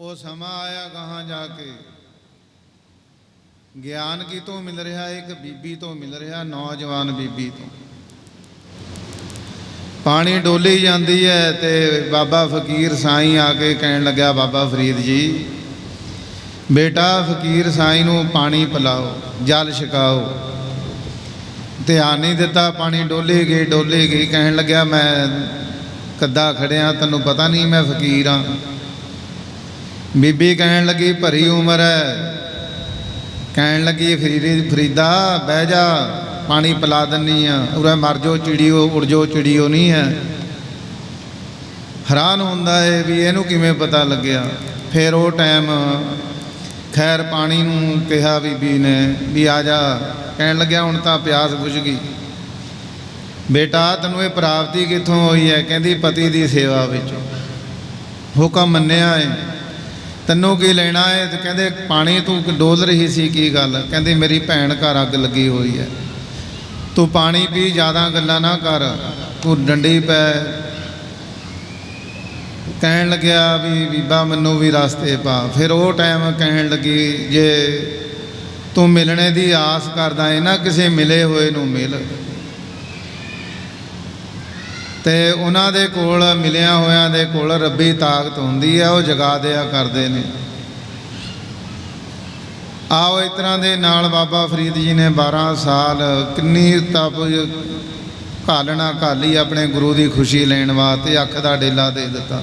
ਉਹ ਸਮਾਂ ਆਇਆ ਗਾਹਾਂ ਜਾ ਕੇ। ਗਿਆਨ ਕੀ ਤੋਂ ਮਿਲ ਰਿਹਾ? ਇੱਕ ਬੀਬੀ ਤੋਂ ਮਿਲ ਰਿਹਾ, ਨੌਜਵਾਨ ਬੀਬੀ ਤੋਂ। ਪਾਣੀ ਡੋਲੀ ਜਾਂਦੀ ਹੈ ਤੇ ਬਾਬਾ ਫਕੀਰ ਸਾਈਂ ਆ ਕੇ ਕਹਿਣ ਲੱਗਾ ਬਾਬਾ ਫਰੀਦ ਜੀ, ਬੇਟਾ ਫਕੀਰ ਸਾਈਂ ਨੂੰ ਪਾਣੀ ਪਿਲਾਓ, ਜਲ ਛਕਾਓ। ਧਿਆਨ ਨਹੀਂ ਦਿੱਤਾ, ਪਾਣੀ ਡੋਲੀ ਗਈ ਡੋਲੀ ਗਈ, ਕਹਿਣ ਲੱਗਿਆ, ਮੈਂ ਕੱਦਾ ਖੜਿਆ, ਤੈਨੂੰ ਪਤਾ ਨਹੀਂ ਮੈਂ ਫਕੀਰ ਆ। ਬੀਬੀ ਕਹਿਣ ਲੱਗੀ, ਭਰੀ ਉਮਰ ਹੈ ਕਹਿਣ ਲੱਗੀ, ਫਰੀਦੀ, ਫਰੀਦਾ, ਬਹਿ ਜਾ, ਪਾਣੀ ਪਿਲਾ ਦਿੰਨੀ ਆ। ਉਰੇ ਮਰ ਜੋ, ਚਿੜੀਓ, ਉੜ ਜੋ, ਚਿੜੀਓ ਨਹੀਂ ਹੈ। ਹੈਰਾਨ ਹੁੰਦਾ ਏ ਵੀ ਇਹਨੂੰ ਕਿਵੇਂ ਪਤਾ ਲੱਗਿਆ। ਫਿਰ ਉਹ ਟਾਈਮ ਖੈਰ ਪਾਣੀ ਨੂੰ ਕਿਹਾ ਬੀਬੀ ਨੇ ਵੀ ਆ ਜਾ। ਕਹਿਣ ਲੱਗਿਆ, ਹੁਣ ਤਾਂ ਪਿਆਸ ਬੁਝ ਗਈ। ਬੇਟਾ, ਤੈਨੂੰ ਇਹ ਪ੍ਰਾਪਤੀ ਕਿੱਥੋਂ ਹੋਈ ਹੈ ਕਹਿੰਦੀ, ਪਤੀ ਦੀ ਸੇਵਾ ਵਿੱਚ। ਹੁਕਮ ਮੰਨਿਆ ਏ। ਤੈਨੂੰ ਕੀ ਲੈਣਾ ਏ? ਤੇ ਕਹਿੰਦੇ, ਪਾਣੀ ਤੂੰ ਡੋਲ ਰਹੀ ਸੀ, ਕੀ ਗੱਲ? ਕਹਿੰਦੀ, ਮੇਰੀ ਭੈਣ ਘਰ ਅੱਗ ਲੱਗੀ ਹੋਈ ਹੈ ਤੂੰ ਪਾਣੀ ਪੀ, ਜ਼ਿਆਦਾ ਗੱਲਾਂ ਨਾ ਕਰ। ਤੂੰ ਡੰਡੀ ਪੈ। ਕਹਿਣ ਲੱਗਿਆ ਵੀ ਬੀਬਾ ਮੈਨੂੰ ਵੀ ਰਸਤੇ ਪਾ। ਫਿਰ ਉਹ ਟਾਈਮ ਕਹਿਣ ਲੱਗੀ, ਜੇ ਤੂੰ ਮਿਲਣੇ ਦੀ ਆਸ ਕਰਦਾ ਏ ਨਾ, ਕਿਸੇ ਮਿਲੇ ਹੋਏ ਨੂੰ ਮਿਲ। ਤੇ ਉਹਨਾਂ ਦੇ ਕੋਲ ਮਿਲਿਆ ਹੋਇਆਂ ਦੇ ਕੋਲ ਰੱਬੀ ਤਾਕਤ ਹੁੰਦੀ ਹੈ, ਉਹ ਜਗਾ ਦਿਆ ਕਰਦੇ ਨੇ। ਆਓ ਇਸ ਤਰ੍ਹਾਂ ਦੇ ਨਾਲ ਬਾਬਾ ਫਰੀਦ ਜੀ ਨੇ 12 ਸਾਲ ਕਿੰਨੀ ਤਪ ਘਾਲਣਾ ਘਾਲੀ ਆਪਣੇ ਗੁਰੂ ਦੀ ਖੁਸ਼ੀ ਲੈਣ ਵਾਸਤੇ ਅੱਖ ਦਾ ਡੇਲਾ ਦੇ ਦਿੱਤਾ।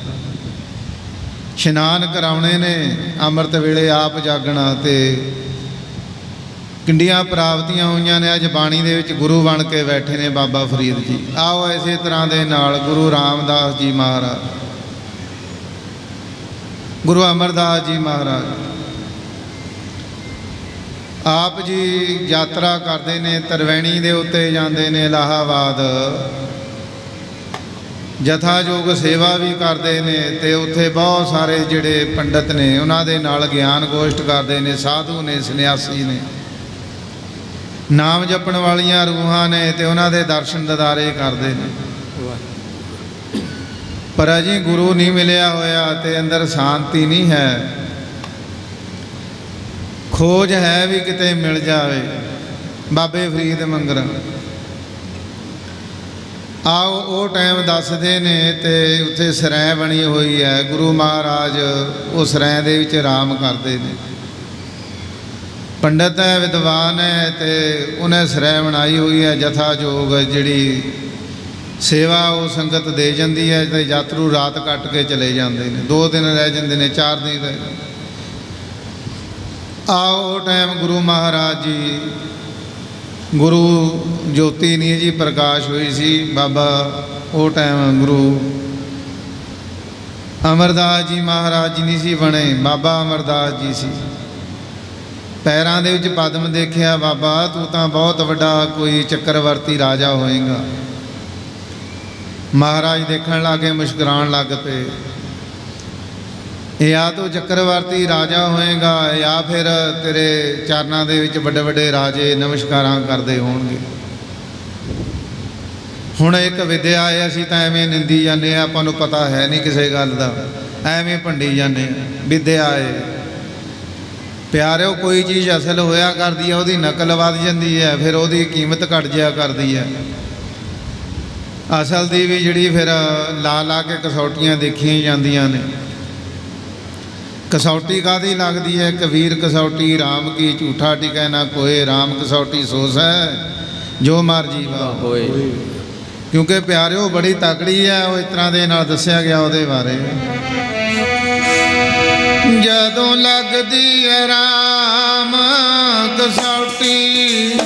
ਇਸ਼ਨਾਨ ਕਰਾਉਣੇ ਨੇ, ਅੰਮ੍ਰਿਤ ਵੇਲੇ ਆਪ ਜਾਗਣਾ ਤੇ ਕਿੰਡੀਆਂ ਪ੍ਰਾਪਤੀਆਂ ਹੋਈਆਂ ਨੇ, ਅੱਜ ਬਾਣੀ ਦੇ ਵਿੱਚ ਗੁਰੂ ਬਣ ਕੇ ਬੈਠੇ ਨੇ ਬਾਬਾ ਫਰੀਦ ਜੀ। ਆਓ ਇਸੇ ਤਰ੍ਹਾਂ ਦੇ ਨਾਲ ਗੁਰੂ ਰਾਮਦਾਸ ਜੀ ਮਹਾਰਾਜ। ਗੁਰੂ ਅਮਰਦਾਸ ਜੀ ਮਹਾਰਾਜ। ਆਪ ਜੀ ਯਾਤਰਾ ਕਰਦੇ ਨੇ, ਤਰਵੈਣੀ ਦੇ ਉੱਤੇ ਜਾਂਦੇ ਨੇ ਇਲਾਹਾਬਾਦ। ਜਥਾਯੋਗ ਸੇਵਾ ਵੀ ਕਰਦੇ ਨੇ ਤੇ ਉੱਥੇ ਬਹੁਤ ਸਾਰੇ ਜਿਹੜੇ ਪੰਡਤ ਨੇ, ਉਹਨਾਂ ਦੇ ਨਾਲ ਗਿਆਨ ਗੋਸ਼ਟ ਕਰਦੇ ਨੇ, ਸਾਧੂ ਨੇ, ਸੰਨਿਆਸੀ ਨੇ। ਨਾਮ ਜਪਣ ਵਾਲੀਆਂ ਰੂਹਾਂ ਨੇ ਤੇ ਉਹਨਾਂ ਦੇ ਦਰਸ਼ਨ ਦਿਦਾਰੇ ਕਰਦੇ ਨੇ। ਪਰ ਅਜੇ ਗੁਰੂ ਨਹੀਂ ਮਿਲਿਆ ਹੋਇਆ ਤੇ ਅੰਦਰ ਸ਼ਾਂਤੀ ਨਹੀਂ ਹੈ। ਖੋਜ ਹੈ ਵੀ ਕਿਤੇ ਮਿਲ ਜਾਵੇ। ਬਾਬੇ ਫਰੀਦ ਮੰਗਰ। ਆਓ ਉਹ ਟਾਈਮ ਦੱਸਦੇ ਨੇ ਤੇ ਉੱਥੇ ਸਰੈ ਬਣੀ ਹੋਈ ਹੈ। ਗੁਰੂ ਮਹਾਰਾਜ ਉਹ ਸਰੈ ਦੇ ਵਿੱਚ ਆਰਾਮ ਕਰਦੇ ਨੇ। ਪੰਡਤ ਹੈ, ਵਿਦਵਾਨ ਹੈ ਤੇ ਉਹਨੇ ਸਰੈ ਬਣਾਈ ਹੋਈ ਹੈ, ਜਥਾ ਜੋਗ ਜਿਹੜੀ ਸੇਵਾ ਉਹ ਸੰਗਤ ਦੇ ਜਾਂਦੀ ਹੈ ਤੇ ਯਾਤਰੂ ਰਾਤ ਕੱਟ ਕੇ ਚਲੇ ਜਾਂਦੇ ਨੇ। ਦੋ ਦਿਨ ਰਹਿ ਜਾਂਦੇ ਨੇ, ਚਾਰ ਦਿਨ ਰਹਿ ਜਾਂਦੇ ਆਓ ਉਹ ਟਾਈਮ ਗੁਰੂ ਮਹਾਰਾਜ ਜੀ। ਗੁਰੂ ਜੋਤੀ ਨਹੀਂ ਜੀ, ਪ੍ਰਕਾਸ਼ ਹੋਈ ਸੀ। ਬਾਬਾ, ਉਹ ਟਾਈਮ ਗੁਰੂ ਅਮਰਦਾਸ ਜੀ ਮਹਾਰਾਜ ਜੀ ਨਹੀਂ ਸੀ ਬਣੇ, ਬਾਬਾ ਅਮਰਦਾਸ ਜੀ ਸੀ। ਪੈਰਾਂ ਦੇ ਵਿੱਚ ਪਦਮ ਦੇਖਿਆ, ਬਾਬਾ, ਤੂੰ ਤਾਂ ਬਹੁਤ ਵੱਡਾ ਕੋਈ ਚੱਕਰਵਰਤੀ ਰਾਜਾ ਹੋਏਗਾ। ਮਹਾਰਾਜ ਦੇਖਣ ਲੱਗੇ, ਮੁਸਕਰਾਉਣ ਲੱਗ ਪਏ। ਜਾਂ ਤੂੰ ਚੱਕਰਵਰਤੀ ਰਾਜਾ ਹੋਏਗਾ ਜਾਂ ਫਿਰ ਤੇਰੇ ਚਰਨਾਂ ਦੇ ਵਿੱਚ ਵੱਡੇ ਵੱਡੇ ਰਾਜੇ ਨਮਸਕਾਰਾਂ ਕਰਦੇ ਹੋਣਗੇ। ਹੁਣ ਇੱਕ ਵਿਦਿਆ ਹੈ ਅਸੀਂ ਤਾਂ ਐਵੇਂ ਨਿੰਦੀ ਜਾਂਦੇ ਆ, ਆਪਾਂ ਨੂੰ ਪਤਾ ਹੈ ਨਹੀਂ ਕਿਸੇ ਗੱਲ ਦਾ। ਐਵੇਂ ਭੰਡੀ ਜਾਂਦੇ ਆ। ਵਿਦਿਆ ਹੈ ਪਿਆਰਿਓ ਕੋਈ ਚੀਜ਼ ਅਸਲ ਹੋਇਆ ਕਰਦੀ ਹੈ ਉਹਦੀ ਨਕਲ ਵੱਧ ਜਾਂਦੀ ਹੈ ਫਿਰ ਉਹਦੀ ਕੀਮਤ ਘਟ ਜਿਆ ਕਰਦੀ ਹੈ ਅਸਲ ਦੀ ਵੀ ਜਿਹੜੀ ਫਿਰ ਲਾ ਲਾ ਕੇ ਕਸੌਟੀਆਂ ਦੇਖੀਆਂ ਜਾਂਦੀਆਂ ਨੇ। ਕਸੌਟੀ ਕਾਦੀ ਲੱਗਦੀ ਹੈ? ਕਬੀਰ ਕਸੌਟੀ RAM ਕੀ ਝੂਠਾ ਟਿਕੈ ਨਾ ਕੋਏ RAM ਕਸੌਟੀ ਸੋਸ ਹੈ ਜੋ ਮਰਜ਼ੀ ਵਾ ਹੋਏ। ਕਿਉਂਕਿ ਪਿਆਰਿਓ ਬੜੀ ਤਕੜੀ ਹੈ ਉਹ ਇਸ ਤਰ੍ਹਾਂ ਦੇ ਨਾਲ ਦੱਸਿਆ ਗਿਆ ਉਹਦੇ ਬਾਰੇ। ਜਦੋਂ ਲੱਗਦੀ ਹੈ ਰਾਮ ਕਸੌਟੀ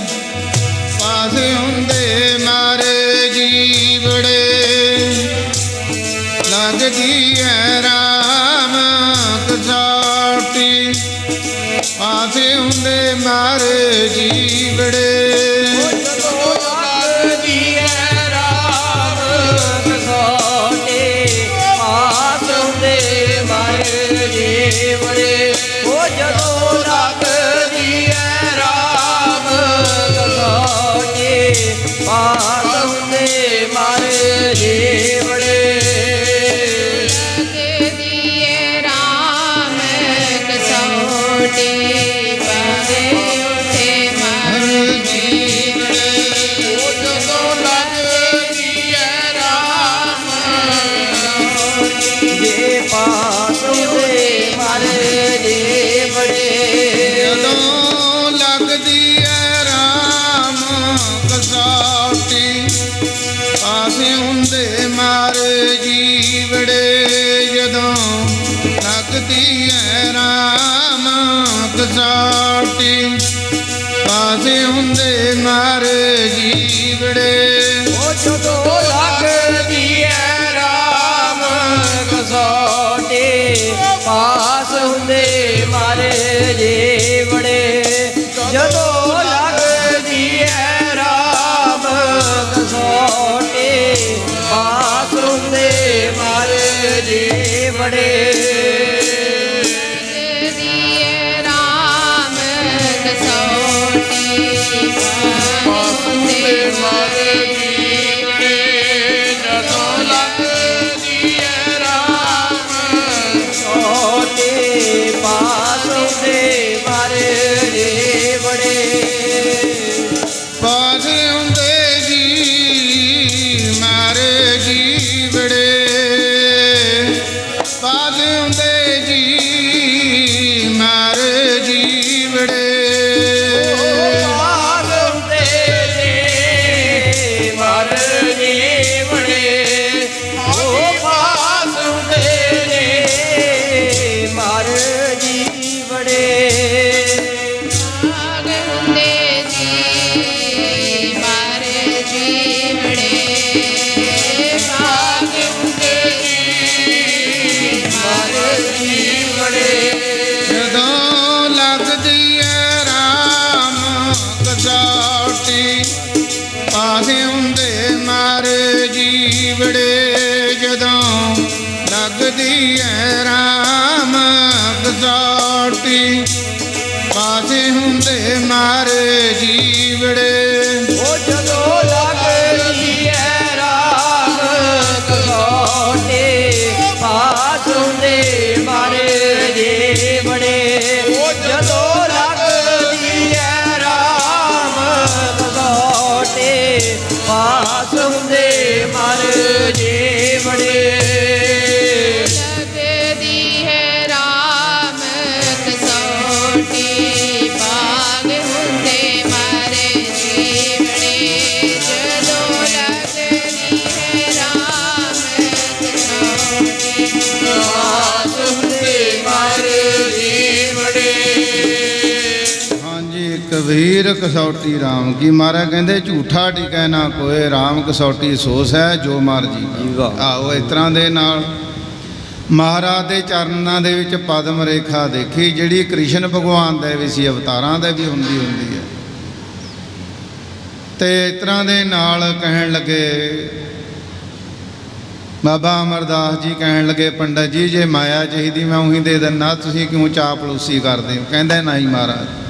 ਪਾਸੇ ਹੁੰਦੇ ಮಣಿ ਕਸੌਟੀ ਪਾਸ ਹੁੰਦੇ ਮਾਰੇ ਜੇ ਜਦੋਂ ਲੱਗਦੀ ਐ ਰਾਮ ਕਸੌਟੀ ਪਾਸ ਹੁੰਦੇ ਮਾਰੇ ਜੇ ਬੜੇ ਕਬੀਰ ਕਸੌਟੀ ਰਾਮ ਕੀ ਮਹਾਰਾਜ ਕਹਿੰਦੇ ਝੂਠਾ ਟਿਕੈ ਨਾ ਕੋਏ, ਰਾਮ ਕਸੌਟੀ ਸੋਸ ਹੈ ਜੋ ਮਰਜ਼ੀ ਆਓ ਇਸ ਤਰ੍ਹਾਂ ਦੇ ਨਾਲ ਮਹਾਰਾਜ ਦੇ ਚਰਨਾਂ ਦੇ ਵਿੱਚ ਪਦਮ ਰੇਖਾ ਦੇਖੀ, ਜਿਹੜੀ ਕ੍ਰਿਸ਼ਨ ਭਗਵਾਨ ਦੇ ਵੀ ਸੀ, ਅਵਤਾਰਾਂ ਦੇ ਵੀ ਹੁੰਦੀ ਹੁੰਦੀ ਹੈ। ਤੇ ਇਸ ਤਰ੍ਹਾਂ ਦੇ ਨਾਲ ਕਹਿਣ ਲੱਗੇ, ਬਾਬਾ ਅਮਰਦਾਸ ਜੀ ਕਹਿਣ ਲੱਗੇ, ਪੰਡਤ ਜੀ, ਜੇ ਮਾਇਆ ਚਾਹੀਦੀ, ਮੈਂ ਉਹੀ ਦੇ ਦਿੰਦਾ, ਤੁਸੀਂ ਕਿਉਂ ਚਾਪਲੂਸੀ ਕਰਦੇ ਹੋ? ਕਹਿੰਦਾ, ਨਹੀਂ ਮਹਾਰਾਜ।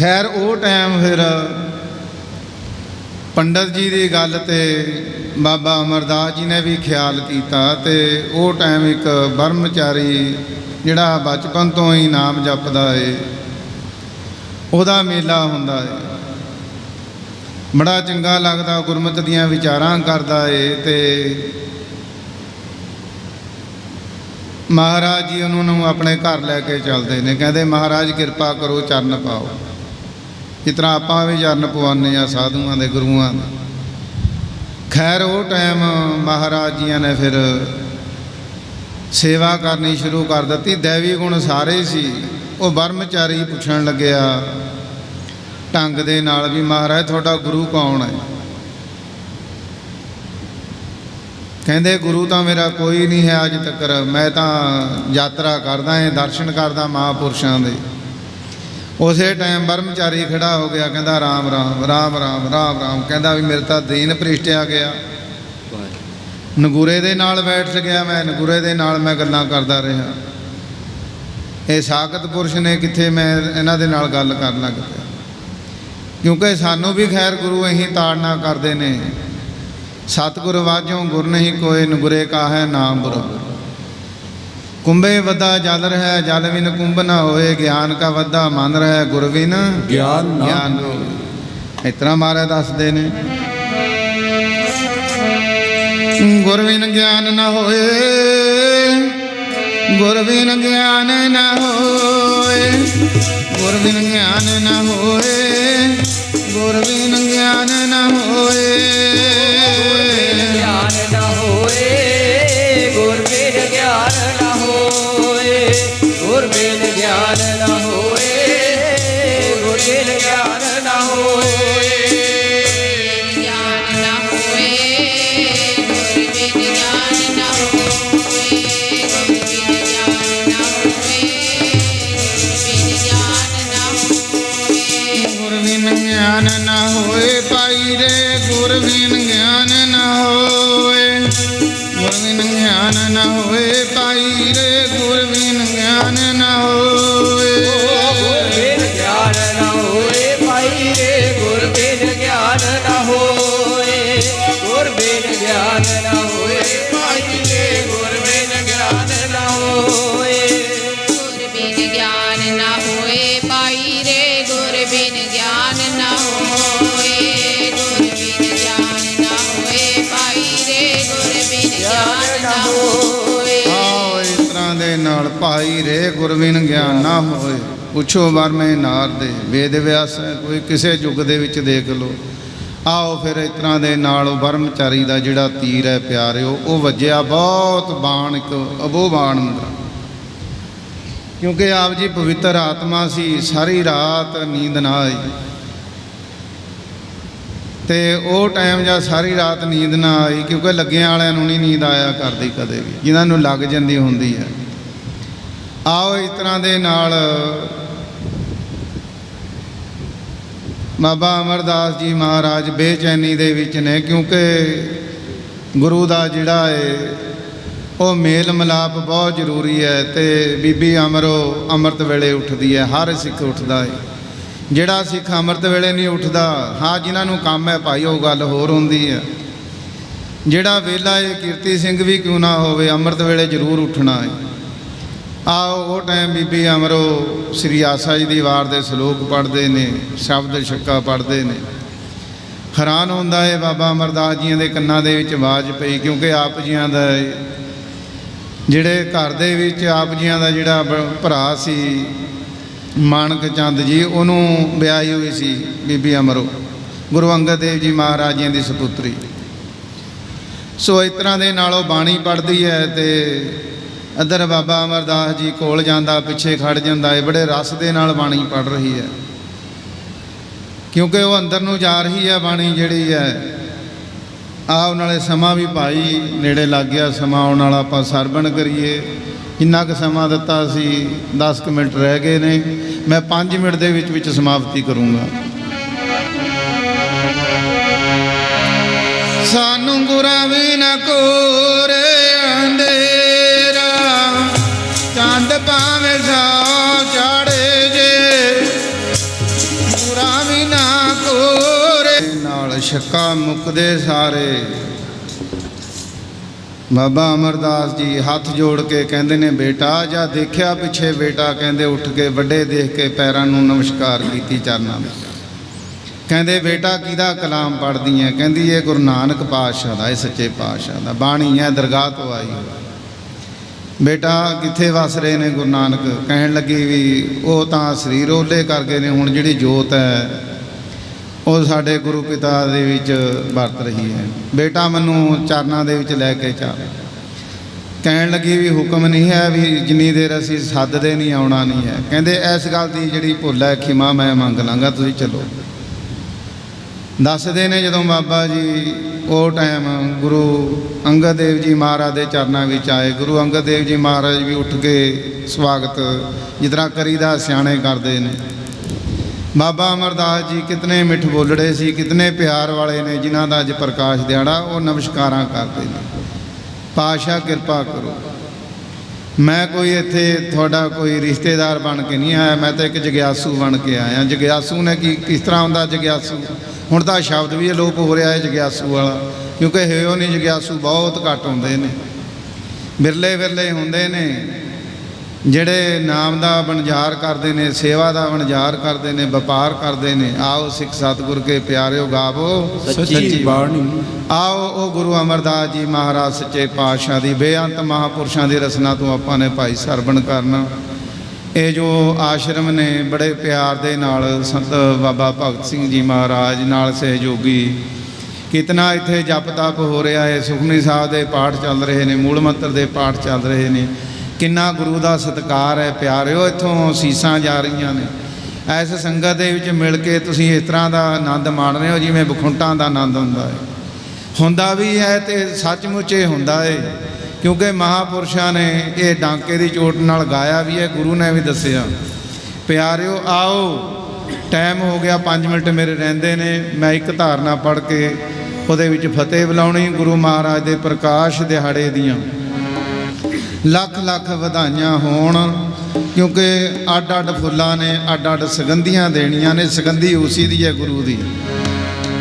ਖੈਰ ਉਹ ਟਾਈਮ ਫਿਰ ਪੰਡਤ ਜੀ ਦੀ ਗੱਲ ਤੇ ਬਾਬਾ ਅਮਰਦਾਸ ਜੀ ਨੇ ਵੀ ਖਿਆਲ ਕੀਤਾ ਤੇ ਉਹ ਟਾਈਮ ਇੱਕ ਬਰਮਚਾਰੀ ਜਿਹੜਾ ਬਚਪਨ ਤੋਂ ਹੀ ਨਾਮ ਜਪਦਾ ਏ, ਉਹਦਾ ਮੇਲਾ ਹੁੰਦਾ ਏ। ਬੜਾ ਚੰਗਾ ਲੱਗਦਾ, ਗੁਰਮਤਿ ਦੀਆਂ ਵਿਚਾਰਾਂ ਕਰਦਾ ਏ ਤੇ ਮਹਾਰਾਜ ਜੀ ਉਹਨਾਂ ਨੂੰ ਆਪਣੇ ਘਰ ਲੈ ਕੇ ਚੱਲਦੇ ਨੇ, ਕਹਿੰਦੇ ਮਹਾਰਾਜ ਕਿਰਪਾ ਕਰੋ ਚਰਨ ਪਾਓ। ਜਿਸ ਤਰ੍ਹਾਂ ਆਪਾਂ ਵੀ ਚਰਨ ਪਵਾਉਂਦੇ ਆ ਸਾਧੂਆਂ ਦੇ ਗੁਰੂਆਂ। ਦੇ ਖੈਰ, ਉਹ ਟਾਈਮ ਮਹਾਰਾਜ ਜੀਆਂ ਨੇ ਫਿਰ ਸੇਵਾ ਕਰਨੀ ਸ਼ੁਰੂ ਕਰ ਦਿੱਤੀ। ਦੇਵੀ ਗੁਣ ਸਾਰੇ ਸੀ। ਉਹ ਬਰਮਚਾਰੀ ਪੁੱਛਣ ਲੱਗਿਆ, ਢੰਗ ਦੇ ਨਾਲ ਵੀ ਮਹਾਰਾਜ, ਤੁਹਾਡਾ ਗੁਰੂ ਕੌਣ ਹੈ? ਕਹਿੰਦੇ, ਗੁਰੂ ਤਾਂ ਮੇਰਾ ਕੋਈ ਨਹੀਂ ਹੈ ਅੱਜ ਤੱਕ ਮੈਂ ਤਾਂ ਯਾਤਰਾ ਕਰਦਾ ਹਾਂ ਦਰਸ਼ਨ ਕਰਦਾ ਮਹਾਪੁਰਸ਼ਾਂ ਦੇ। ਉਸੇ ਟਾਈਮ ਬਰਮਚਾਰੀ ਖੜਾ ਹੋ ਗਿਆ, ਕਹਿੰਦਾ, ਰਾਮ ਰਾਮ ਰਾਮ ਰਾਮ ਰਾਮ ਰਾਮ। ਕਹਿੰਦਾ ਵੀ ਮੇਰੇ ਤਾਂ ਦੀਨ ਭ੍ਰਿਸ਼ਟਿਆ ਗਿਆ। ਨਗੂਰੇ ਦੇ ਨਾਲ ਬੈਠ ਗਿਆ ਮੈਂ, ਨਗੂਰੇ ਦੇ ਨਾਲ ਮੈਂ ਗੱਲਾਂ ਕਰਦਾ ਰਿਹਾ। ਇਹ ਸਾਖਤ ਪੁਰਸ਼ ਨੇ ਕਿੱਥੇ ਮੈਂ ਇਹਨਾਂ ਦੇ ਨਾਲ ਗੱਲ ਕਰਨ ਲੱਗ ਪਿਆ। ਕਿਉਂਕਿ ਸਾਨੂੰ ਵੀ ਖੈਰ ਗੁਰੂ ਇਹੀ ਤਾੜਨਾ ਕਰਦੇ ਨੇ। ਸਤਿਗੁਰ ਵਾਜੋਂ ਗੁਰ ਨਹੀਂ ਕੋਈ ਨਗੁਰੇ ਕਾ ਹੈ ਨਾਮ ਬੁਰਾ ਕੁੰਭੇ ਵੱਧਾ ਜਲ ਰਹਿ ਜਲ ਵਿਨ ਕੁੰਭ ਨਾ ਹੋਏ ਗਿਆਨ ਕਾ ਵੱਧਾ ਮਨ ਰਹਿ ਗੁਰ ਵਿਨ ਗਿਆਨ ਨਾ ਗਿਆਨ ਇਤਨਾ ਮਾਰੇ ਦੱਸਦੇ ਨੇ। ਗੁਰ ਬਿਨ ਗਿਆਨ ਨਾ ਹੋਏ ਗੁਰ ਬਿਨ ਗਿਆਨ ਨਾ ਹੋਏ ਗੁਰ ਬਿਨ ਗਿਆਨ ਨਾ ਨਾਲ ਭਾਈ ਰੇ ਗੁਰਵਿਨ ਗਿਆਨ ਨਾ ਹੋਏ। ਪੁੱਛੋ ਵਰਮੇ ਨਾਰ ਦੇ। ਵੇਦ ਵਿਆਸ ਕੋਈ ਕਿਸੇ ਯੁੱਗ ਦੇ ਵਿੱਚ ਦੇਖ ਲਓ ਆਓ ਫਿਰ ਇਸ ਤਰ੍ਹਾਂ ਦੇ ਨਾਲ ਉਹ ਬਰਮਚਾਰੀ ਦਾ ਜਿਹੜਾ ਤੀਰ ਹੈ ਪਿਆਰਿਓ, ਉਹ ਵੱਜਿਆ ਬਹੁਤ ਬਾਣ ਇੱਕ ਅਬੋ ਬਾਣ ਹੁੰਦਾ ਕਿਉਂਕਿ ਆਪ ਜੀ ਪਵਿੱਤਰ ਆਤਮਾ ਸੀ, ਸਾਰੀ ਰਾਤ ਨੀਂਦ ਨਾ ਆਈ। ਤੇ ਉਹ ਟਾਈਮ ਜਾਂ ਸਾਰੀ ਰਾਤ ਨੀਂਦ ਨਾ ਆਈ, ਕਿਉਂਕਿ ਲੱਗਿਆਂ ਵਾਲਿਆਂ ਨੂੰ ਨਹੀਂ ਨੀਂਦ ਆਇਆ ਕਰਦੀ ਕਦੇ ਵੀ। ਜਿਨ੍ਹਾਂ ਨੂੰ ਲੱਗ ਜਾਂਦੀ ਹੁੰਦੀ ਹੈ। ਆਓ ਇਸ ਤਰ੍ਹਾਂ ਦੇ ਨਾਲ। ਬਾਬਾ ਅਮਰਦਾਸ ਜੀ ਮਹਾਰਾਜ ਬੇਚੈਨੀ ਦੇ ਵਿੱਚ ਨੇ, ਕਿਉਂਕਿ ਗੁਰੂ ਦਾ ਜਿਹੜਾ ਹੈ ਉਹ ਮੇਲ ਮਿਲਾਪ ਬਹੁਤ ਜ਼ਰੂਰੀ ਹੈ ਤੇ ਬੀਬੀ ਅਮਰੋ ਅੰਮ੍ਰਿਤ ਵੇਲੇ ਉੱਠਦੀ ਹੈ, ਹਰ ਸਿੱਖ ਉੱਠਦਾ ਹੈ ਜਿਹੜਾ ਸਿੱਖ ਅੰਮ੍ਰਿਤ ਵੇਲੇ ਨਹੀਂ ਉੱਠਦਾ, ਹਾਂ ਜਿਨ੍ਹਾਂ ਨੂੰ ਕੰਮ ਹੈ ਭਾਈ, ਉਹ ਗੱਲ ਹੋਰ ਹੁੰਦੀ ਹੈ। ਜਿਹੜਾ ਵੇਲਾ ਹੈ ਕੀਰਤੀ ਸਿੰਘ ਵੀ ਕਿਉਂ ਨਾ ਹੋਵੇ, ਅੰਮ੍ਰਿਤ ਵੇਲੇ ਜ਼ਰੂਰ ਉੱਠਣਾ ਹੈ ਆਓ, ਉਹ ਟਾਈਮ ਬੀਬੀ ਅਮਰੋ, ਸ੍ਰੀ ਆਸਾ ਜੀ ਦੀ ਵਾਰ ਦੇ ਸ਼ਲੋਕ ਪੜ੍ਹਦੇ ਨੇ, ਸ਼ਬਦ ਛੱਕਾ ਪੜ੍ਹਦੇ ਨੇ। ਹੈਰਾਨ ਹੁੰਦਾ ਹੈ ਬਾਬਾ ਅਮਰਦਾਸ ਜੀਆਂ ਦੇ ਕੰਨਾਂ ਦੇ ਵਿੱਚ ਆਵਾਜ਼ ਪਈ, ਕਿਉਂਕਿ ਆਪ ਜੀਆਂ ਦਾ ਜਿਹੜੇ ਘਰ ਦੇ ਵਿੱਚ ਆਪ ਜੀਆਂ ਦਾ ਜਿਹੜਾ ਭਰਾ ਸੀ ਮਾਨਕ ਚੰਦ ਜੀ, ਉਹਨੂੰ ਵਿਆਹੀ ਹੋਈ ਸੀ ਬੀਬੀ ਅਮਰੋ, ਗੁਰੂ ਅੰਗਦ ਦੇਵ ਜੀ ਮਹਾਰਾਜ ਜੀਆਂ ਦੀ ਸੁਪੁੱਤਰੀ। ਸੋ ਇਸ ਤਰ੍ਹਾਂ ਦੇ ਨਾਲ ਉਹ ਬਾਣੀ ਪੜ੍ਹਦੀ ਹੈ ਤੇ ਇੱਧਰ ਬਾਬਾ ਅਮਰਦਾਸ ਜੀ ਕੋਲ ਜਾਂਦਾ, ਪਿੱਛੇ ਖੜ ਜਾਂਦਾ ਹੈ ਬੜੇ ਰਸ ਦੇ ਨਾਲ ਬਾਣੀ ਪੜ੍ਹ ਰਹੀ ਹੈ। ਕਿਉਂਕਿ ਉਹ ਅੰਦਰ ਨੂੰ ਜਾ ਰਹੀ ਹੈ ਬਾਣੀ ਜਿਹੜੀ ਹੈ ਆਉਣ ਵਾਲੇ ਸਮਾਂ ਵੀ ਭਾਈ ਨੇੜੇ ਲੱਗ ਗਿਆ, ਸਮਾਂ ਆਉਣ ਵਾਲਾ ਆਪਾਂ ਸਰਵਣ ਕਰੀਏ। ਕਿੰਨਾ ਕੁ ਸਮਾਂ ਦਿੱਤਾ ਸੀ 10 ਕੁ ਮਿੰਟ ਰਹਿ ਗਏ ਨੇ, ਮੈਂ 5 ਮਿੰਟ ਦੇ ਵਿੱਚ ਵਿੱਚ ਸਮਾਪਤੀ ਕਰੂੰਗਾ। ਸਾਨੂੰ ਗੁਰਾਂ ਵੀ ਨਾ ਕੋਰੇ ਛੱਕਾ ਮੁੱਕਦੇ ਸਾਰੇ। ਬਾਬਾ ਅਮਰਦਾਸ ਜੀ ਹੱਥ ਜੋੜ ਕੇ ਕਹਿੰਦੇ ਨੇ, ਬੇਟਾ, ਜਾਂ ਦੇਖਿਆ ਪਿੱਛੇ ਬੇਟਾ? ਕਹਿੰਦੇ, ਉੱਠ ਕੇ ਵੱਡੇ ਦੇਖ ਕੇ ਪੈਰਾਂ ਨੂੰ ਨਮਸਕਾਰ ਕੀਤੀ ਚਰਨਾਂ ਵਿੱਚ। ਕਹਿੰਦੇ, ਬੇਟਾ, ਕਿਹਦਾ ਕਲਾਮ ਪੜ੍ਹਦੀ ਹੈ ਕਹਿੰਦੀ, ਇਹ ਗੁਰੂ ਨਾਨਕ ਪਾਤਸ਼ਾਹ ਦਾ, ਇਹ ਸੱਚੇ ਪਾਤਸ਼ਾਹ ਦਾ। ਬਾਣੀ ਹੈ ਦਰਗਾਹ ਤੋਂ ਆਈ ਬੇਟਾ, ਕਿੱਥੇ ਵਸ ਰਹੇ ਨੇ ਗੁਰੂ ਨਾਨਕ? ਕਹਿਣ ਲੱਗੀ ਵੀ, ਉਹ ਤਾਂ ਸਰੀਰ ਓਲੇ ਕਰਕੇ ਨੇ, ਹੁਣ ਜਿਹੜੀ ਜੋਤ ਹੈ ਉਹ ਸਾਡੇ ਗੁਰੂ ਪਿਤਾ ਦੇ ਵਿੱਚ ਵਰਤ ਰਹੀ ਹੈ। ਬੇਟਾ ਮੈਨੂੰ ਚਰਨਾਂ ਦੇ ਵਿੱਚ ਲੈ ਕੇ ਚੱਲ ਕਹਿਣ ਲੱਗੀ ਵੀ ਹੁਕਮ ਨਹੀਂ ਹੈ ਵੀ ਜਿੰਨੀ ਦੇਰ ਅਸੀਂ ਸੱਦਦੇ ਨਹੀਂ, ਆਉਣਾ ਨਹੀਂ ਹੈ। ਕਹਿੰਦੇ, ਇਸ ਗੱਲ ਦੀ ਜਿਹੜੀ ਭੁੱਲ ਹੈ, ਖਿਮਾ ਮੈਂ ਮੰਗ ਲਾਂਗਾ, ਤੁਸੀਂ ਚਲੋ। ਦੱਸਦੇ ਨੇ ਜਦੋਂ ਬਾਬਾ ਜੀ, ਉਹ ਟਾਈਮ ਗੁਰੂ ਅੰਗਦ ਦੇਵ ਜੀ ਮਹਾਰਾਜ ਦੇ ਚਰਨਾਂ ਵਿੱਚ ਆਏ। ਗੁਰੂ ਅੰਗਦ ਦੇਵ ਜੀ ਮਹਾਰਾਜ ਵੀ ਉੱਠ ਕੇ ਸਵਾਗਤ ਜਿਸ ਤਰ੍ਹਾਂ ਕਰੀਦਾ, ਸਿਆਣੇ ਕਰਦੇ ਨੇ। ਬਾਬਾ ਅਮਰਦਾਸ ਜੀ ਕਿਤਨੇ ਮਿੱਠ ਬੋਲੜੇ ਸੀ, ਕਿਤਨੇ ਪਿਆਰ ਵਾਲੇ ਨੇ ਜਿਨ੍ਹਾਂ ਦਾ ਅੱਜ ਪ੍ਰਕਾਸ਼ ਦਿਹਾੜਾ ਉਹ ਨਮਸਕਾਰਾਂ ਕਰਦੇ ਨੇ। ਪਾਸ਼ਾ ਕਿਰਪਾ ਕਰੋ। ਮੈਂ ਕੋਈ ਇੱਥੇ ਤੁਹਾਡਾ ਕੋਈ ਰਿਸ਼ਤੇਦਾਰ ਬਣ ਕੇ ਨਹੀਂ ਆਇਆ, ਮੈਂ ਤਾਂ ਇੱਕ ਜਗਿਆਸੂ ਬਣ ਕੇ ਆਇਆ। ਜਗਿਆਸੂ ਨੇ ਕੀ, ਕਿਸ ਤਰ੍ਹਾਂ ਹੁੰਦਾ ਜਗਿਆਸੂ? ਹੁਣ ਤਾਂ ਸ਼ਬਦ ਵੀ ਅਲੋਪ ਹੋ ਰਿਹਾ ਹੈ ਜਗਿਆਸੂ ਵਾਲਾ, ਕਿਉਂਕਿ ਹੋਇਓ ਨਹੀਂ ਜਗਿਆਸੂ ਬਹੁਤ ਘੱਟ ਹੁੰਦੇ ਨੇ। ਬਿਰਲੇ ਬਿਰਲੇ ਹੁੰਦੇ ਨੇ। ਜਿਹੜੇ ਨਾਮ ਦਾ ਵਣਜਾਰ ਕਰਦੇ ਨੇ ਸੇਵਾ ਦਾ ਵਣਜਾਰ ਕਰਦੇ ਨੇ ਵਪਾਰ ਕਰਦੇ ਨੇ ਆਓ ਸਿੱਖ ਸਤਿਗੁਰ ਕੇ ਪਿਆਰਿਓ ਗਾਵੋ। ਸੱਚੀ ਬਾਣੀ। ਆਓ ਉਹ ਗੁਰੂ ਅਮਰਦਾਸ ਜੀ ਮਹਾਰਾਜ ਸੱਚੇ ਪਾਤਸ਼ਾਹ ਦੀ ਬੇਅੰਤ ਮਹਾਪੁਰਸ਼ਾਂ ਦੀ ਰਸਨਾ ਤੋਂ ਆਪਾਂ ਨੇ ਭਾਈ ਸਰਵਣ ਕਰਨਾ। ਇਹ ਜੋ ਆਸ਼ਰਮ ਨੇ ਬੜੇ ਪਿਆਰ ਦੇ ਨਾਲ ਸੰਤ ਬਾਬਾ ਭਗਤ ਸਿੰਘ ਜੀ ਮਹਾਰਾਜ ਨਾਲ ਸਹਿਯੋਗੀ ਕਿਤਨਾ ਇੱਥੇ ਜਪ ਤਪ ਹੋ ਰਿਹਾ ਹੈ। ਸੁਖਮਨੀ ਸਾਹਿਬ ਦੇ ਪਾਠ ਚੱਲ ਰਹੇ ਨੇ ਮੂਲ ਮੰਤਰ ਦੇ ਪਾਠ ਚੱਲ ਰਹੇ ਨੇ। ਕਿੰਨਾ ਗੁਰੂ ਦਾ ਸਤਿਕਾਰ ਹੈ ਪਿਆਰਿਓ, ਇੱਥੋਂ ਸੀਸਾਂ ਜਾ ਰਹੀਆਂ ਨੇ। ਐਸ ਸੰਗਤ ਦੇ ਵਿੱਚ ਮਿਲ ਕੇ ਤੁਸੀਂ ਇਸ ਤਰ੍ਹਾਂ ਦਾ ਆਨੰਦ ਮਾਣ ਰਹੇ ਹੋ, ਜਿਵੇਂ ਬਖੁੰਟਾਂ ਦਾ ਆਨੰਦ ਹੁੰਦਾ ਹੈ। ਹੁੰਦਾ ਵੀ ਹੈ ਤੇ ਸੱਚਮੁੱਚ ਇਹ ਹੁੰਦਾ ਹੈ ਕਿਉਂਕਿ ਮਹਾਪੁਰਸ਼ਾਂ ਨੇ ਇਹ ਡਾਂਕੇ ਦੀ ਚੋਟ ਨਾਲ ਗਾਇਆ ਵੀ ਹੈ, ਗੁਰੂ ਨੇ ਵੀ ਦੱਸਿਆ। ਪਿਆਰਿਓ, ਆਓ। ਟਾਈਮ ਹੋ ਗਿਆ 5 ਮਿੰਟ ਮੇਰੇ ਰਹਿੰਦੇ ਨੇ, ਮੈਂ ਇੱਕ ਧਾਰਨਾ ਪੜ੍ਹ ਕੇ ਉਹਦੇ ਵਿੱਚ ਫਤਿਹ ਬੁਲਾਉਣੀ, ਗੁਰੂ ਮਹਾਰਾਜ ਦੇ ਪ੍ਰਕਾਸ਼ ਦਿਹਾੜੇ ਦੀਆਂ। ਲੱਖ ਲੱਖ ਵਧਾਈਆਂ ਹੋਣ। ਕਿਉਂਕਿ ਅੱਡ ਅੱਡ ਫੁੱਲਾਂ ਨੇ ਅੱਡ ਅੱਡ ਸੁਗੰਧੀਆਂ ਦੇਣੀਆਂ ਨੇ। ਸੁਗੰਧੀ ਉਸੀ ਦੀ ਹੈ ਗੁਰੂ ਦੀ।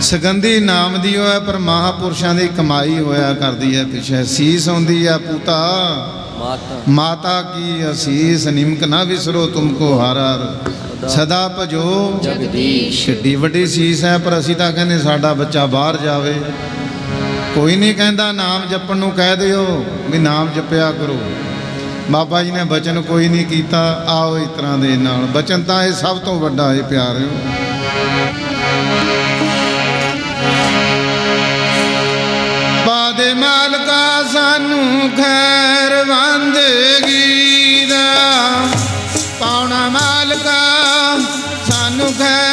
ਸੁਗੰਧੀ ਨਾਮ ਦੀ ਉਹ ਹੈ ਪਰ ਮਹਾਪੁਰਸ਼ਾਂ ਦੀ ਕਮਾਈ ਹੋਇਆ ਕਰਦੀ ਹੈ ਪਿਛੇ। ਸੀਸ ਹੁੰਦੀ ਹੈ ਪੂਤਾ। ਮਾਤਾ। ਮਾਤਾ ਕੀ ਅਸੀਸ? ਨਿਮਕ ਨਾ ਵਿਸਰੋ ਤੁਮਕੋ ਹਰ ਹਰ। ਸਦਾ ਭਜੋ। ਜਗਦੀਸ਼। ਕਿੱਡੀ ਵੱਡੀ ਸੀਸ ਹੈ ਪਰ ਅਸੀਂ ਤਾਂ ਕਹਿੰਦੇ ਸਾਡਾ ਬੱਚਾ ਬਾਹਰ ਜਾਵੇ। ਕੋਈ ਨਹੀਂ ਕਹਿੰਦਾ ਨਾਮ ਜਪਣ ਨੂੰ ਕਹਿ ਦਿਓ, ਵੀ ਨਾਮ ਜਪਿਆ ਕਰੋ। ਬਾਬਾ ਜੀ ਨੇ ਬਚਨ ਕੋਈ ਨਹੀਂ ਕੀਤਾ, ਆਓ ਇਸ ਤਰ੍ਹਾਂ ਦੇ ਨਾਲ। ਬਚਨ ਤਾਂ ਇਹ ਸਭ ਤੋਂ ਵੱਡਾ ਹੈ, ਪਿਆਰਿਓ। ਬਾਦੇ ਮਾਲਕਾ ਸਾਨੂੰ ਖੈਰ ਵੰਦਗੀ ਦਾ। ਪਾਉਣਾ ਮਾਲਕਾ ਸਾਨੂੰ ਖੈਰ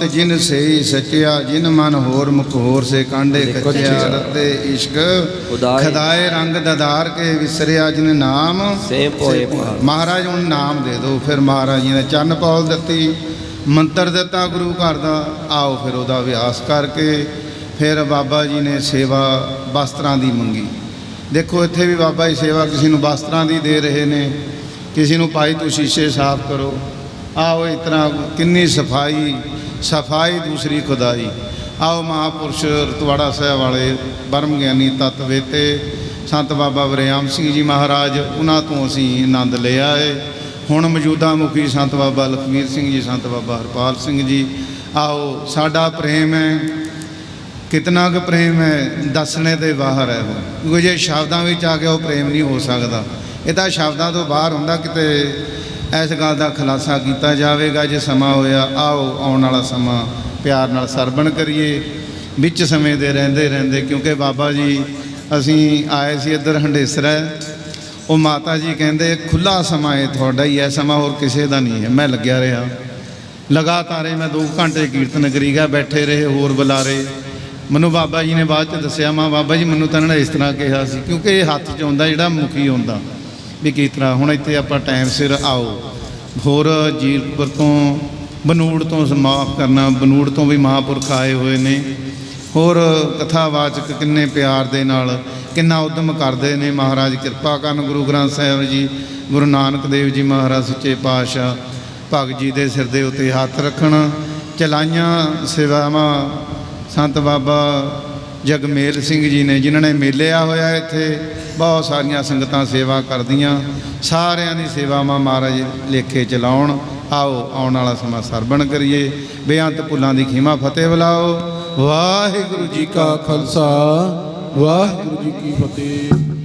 ਮੁਹੱਬਤ ਜਿਨ ਸਈ ਸਚਿਆ ਜਿਨ ਮਨ ਹੋਰ ਮੁਖ ਹੋਰ ਸੇ ਕਾਂਡੇ ਕੱਚਿਆ ਰਤੇ ਇਸ਼ਕ ਖੁਦਾਏ। ਰੰਗ ਦਦਾਰ ਕੇ ਵਿਸਰਿਆ ਜਿਨ ਨਾਮ। ਸੇ ਪੋਏ। ਮਹਾਰਾਜ ਹੁਣ ਨਾਮ ਦੇ ਦਿਓ ਫਿਰ ਮਹਾਰਾਜ ਜੀ ਨੇ ਚੰਨ ਪੌਲ ਦਿੱਤੀ ਮੰਤਰ ਦਿੱਤਾ ਗੁਰੂ ਘਰ ਦਾ ਆਓ ਫਿਰ ਉਹਦਾ ਅਭਿਆਸ ਕਰਕੇ ਫਿਰ ਬਾਬਾ ਜੀ ਨੇ ਸੇਵਾ ਵਸਤਰਾਂ ਦੀ ਮੰਗੀ। ਦੇਖੋ ਇੱਥੇ ਵੀ ਬਾਬਾ ਜੀ ਸੇਵਾ ਕਿਸੇ ਨੂੰ ਵਸਤਰਾਂ ਦੀ ਦੇ ਰਹੇ ਨੇ ਕਿਸੇ ਨੂੰ ਭਾਈ ਤੂੰ ਸ਼ੀਸ਼ੇ ਸਾਫ਼ ਕਰੋ। ਆਓ ਇਸ ਤਰ੍ਹਾਂ ਕਿੰਨੀ ਸਫ਼ਾਈ ਸਫ਼ਾਈ ਦੂਸਰੀ ਖੁਦਾਈ। ਆਓ ਮਹਾਪੁਰਸ਼ ਰਤਵਾੜਾ ਸਾਹਿਬ ਵਾਲੇ ਬਰਮ ਗਿਆਨੀ ਤਤਵੇ ਤੇ ਸੰਤ ਬਾਬਾ ਵਰਿਆਮ ਸਿੰਘ ਜੀ ਮਹਾਰਾਜ, ਉਹਨਾਂ ਤੋਂ ਅਸੀਂ ਆਨੰਦ ਲਿਆ ਹੈ ਹੁਣ ਮੌਜੂਦਾ ਮੁਖੀ ਸੰਤ ਬਾਬਾ ਲਖਮੀਰ ਸਿੰਘ ਜੀ, ਸੰਤ ਬਾਬਾ ਹਰਪਾਲ ਸਿੰਘ ਜੀ। ਆਓ, ਸਾਡਾ ਪ੍ਰੇਮ ਹੈ। ਕਿਤਨਾ ਕੁ ਪ੍ਰੇਮ ਹੈ, ਦੱਸਣੇ ਦੇ ਬਾਹਰ ਹੈ ਉਹ। ਕਿਉਂਕਿ ਜੇ ਸ਼ਬਦਾਂ ਵਿੱਚ ਆ ਕੇ ਉਹ ਪ੍ਰੇਮ ਨਹੀਂ ਹੋ ਸਕਦਾ। ਇਹ ਤਾਂ ਸ਼ਬਦਾਂ ਤੋਂ ਬਾਹਰ ਹੁੰਦਾ ਕਿਤੇ ਇਸ ਗੱਲ ਦਾ ਖੁਲਾਸਾ ਕੀਤਾ ਜਾਵੇਗਾ ਜੇ ਸਮਾਂ ਹੋਇਆ, ਆਓ ਆਉਣ ਵਾਲਾ ਸਮਾਂ ਪਿਆਰ ਨਾਲ ਸਰਵਣ ਕਰੀਏ। ਵਿੱਚ ਸਮੇਂ ਦੇ ਰਹਿੰਦੇ ਰਹਿੰਦੇ ਕਿਉਂਕਿ ਬਾਬਾ ਜੀ, ਅਸੀਂ ਆਏ ਸੀ ਇੱਧਰ ਹੰਡੇਸਰਾ। ਉਹ ਮਾਤਾ ਜੀ ਕਹਿੰਦੇ ਖੁੱਲਾ ਸਮਾਂ ਹੈ ਤੁਹਾਡਾ ਹੀ ਹੈ, ਸਮਾਂ ਹੋਰ ਕਿਸੇ ਦਾ ਨਹੀਂ ਹੈ। ਮੈਂ ਲੱਗਿਆ ਰਿਹਾ। ਲਗਾਤਾਰ ਹੀ ਮੈਂ 2 ਘੰਟੇ ਕੀਰਤਨ ਕਰੀ ਗਿਆ, ਬੈਠੇ ਰਹੇ, ਹੋਰ ਬੁਲਾਰੇ। ਮੈਨੂੰ ਬਾਬਾ ਜੀ ਨੇ ਬਾਅਦ ਚ ਦੱਸਿਆ, ਮਾਂ ਬਾਬਾ ਜੀ, ਮੈਨੂੰ ਤਾਂ ਇਹਨਾਂ ਨੇ ਇਸ ਤਰ੍ਹਾਂ ਕਿਹਾ ਸੀ, ਕਿਉਂਕਿ ਇਹ ਹੱਥ 'ਚ ਆਉਂਦਾ, ਜਿਹੜਾ ਮੁਖੀ ਹੁੰਦਾ ਵੀ ਕਿਸ ਤਰ੍ਹਾਂ ਹੁਣ ਇੱਥੇ ਆਪਾਂ ਟਾਈਮ ਸਿਰ ਆਓ। ਹੋਰ ਜੀਰਪੁਰ ਤੋਂ ਬਨੂੜ ਤੋਂ ਸਮਾਪ ਕਰਨਾ, ਬਨੂੜ ਤੋਂ ਵੀ ਮਹਾਂਪੁਰਖ ਆਏ ਹੋਏ ਨੇ। ਹੋਰ ਕਥਾਵਾਚਕ ਕਿੰਨੇ ਪਿਆਰ ਦੇ ਨਾਲ, ਕਿੰਨਾ ਉਦਮ ਕਰਦੇ ਨੇ। ਮਹਾਰਾਜ ਕਿਰਪਾ ਕਰਨ ਗੁਰੂ ਗ੍ਰੰਥ ਸਾਹਿਬ ਜੀ, ਗੁਰੂ ਨਾਨਕ ਦੇਵ ਜੀ ਮਹਾਰਾਜ ਸੱਚੇ ਪਾਤਸ਼ਾਹ, ਭਗਤ ਜੀ ਦੇ ਸਿਰ ਦੇ ਉੱਤੇ ਹੱਥ ਰੱਖਣ, ਚਲਾਈਆਂ ਸੇਵਾਵਾਂ, ਸੰਤ ਬਾਬਾ ਜਗਮੇਲ ਸਿੰਘ ਜੀ ਨੇ, ਜਿਨ੍ਹਾਂ ਨੇ ਮੇਲਿਆ ਹੋਇਆ ਇੱਥੇ, ਬਹੁਤ ਸਾਰੀਆਂ ਸੰਗਤਾਂ ਸੇਵਾ ਕਰਦੀਆਂ। ਸਾਰਿਆਂ ਦੀ ਸੇਵਾਵਾਂ ਮਹਾਰਾਜ ਲੇਖੇ ਚਲਾਉਣ ਆਓ, ਆਉਣ ਵਾਲਾ ਸਮਾਂ ਸਰਵਣ ਕਰੀਏ। ਬੇਅੰਤ ਪੁੱਲਾਂ ਦੀ ਖੀਮਾ ਫਤਿਹ ਬੁਲਾਓ। ਵਾਹਿਗੁਰੂ ਜੀ ਕਾ ਖਾਲਸਾ, ਵਾਹਿਗੁਰੂ ਜੀ ਕੀ ਫਤਿਹ।